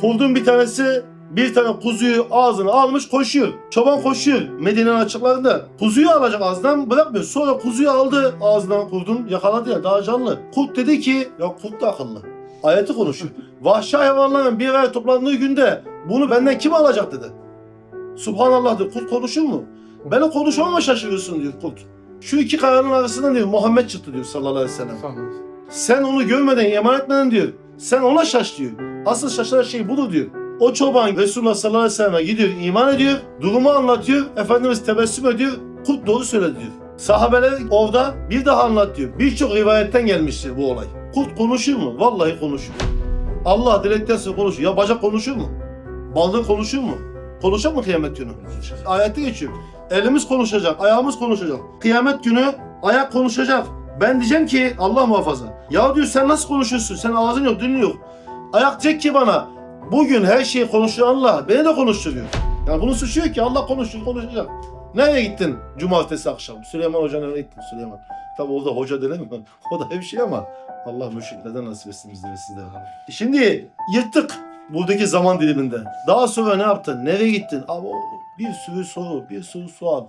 Kurdun bir tanesi bir tane kuzuyu ağzına almış koşuyor. Çoban koşuyor Medine'nin açıklarında. Kuzuyu alacak ağzından bırakmıyor. Sonra kuzuyu aldı ağzından kurdun yakaladı ya daha canlı. Kurt dedi ki ya kurt da akıllı. Ayeti konuşuyor. Vahşi hayvanların bir araya toplandığı günde bunu benden kim alacak dedi. Subhanallah diyor. Kurt konuşuyor mu? Beni konuşmama şaşırıyorsun diyor kurt. Şu iki kayanın arasından diyor Muhammed çıktı diyor sallallahu aleyhi ve sellem. Sen onu görmeden, iman etmeden diyor. Sen ona şaş diyor. Asıl şaşıran şey budur diyor. O çoban Resulullah sallallahu aleyhi ve selleme gidiyor, iman ediyor, durumu anlatıyor. Efendimiz tebessüm ediyor, kurt doğru söyledi diyor. Sahabeler orada bir daha anlat diyor. Birçok rivayetten gelmiştir bu olay. Kurt konuşur mu? Vallahi konuşuyor. Allah dilekten sonra konuşuyor. Ya bacak konuşur mu? Baldır konuşur mu? Konuşacak mı kıyamet günü? Ayette geçiyor. Elimiz konuşacak, ayağımız konuşacak. Kıyamet günü ayak konuşacak. Ben diyeceğim ki Allah muhafaza. Ya diyor sen nasıl konuşuyorsun? Sen ağzın yok, dilin yok. Ayak diyecek ki bana bugün her şeyi konuşuyor Allah. Beni de konuşturuyor. Yani bunun suçu yok ki Allah konuşuyor, konuşacak. Nereye gittin cumartesi akşam? Süleyman Hoca'nın evine gittim Süleyman. Tabi orada hoca denemiyor. O da hemşire ama Allah müşriklerden nasip etsin bizde ve sizde. Şimdi yırttık buradaki zaman diliminde. Daha sonra ne yaptın? Nereye gittin? Abi o bir sürü soru, bir sürü sual.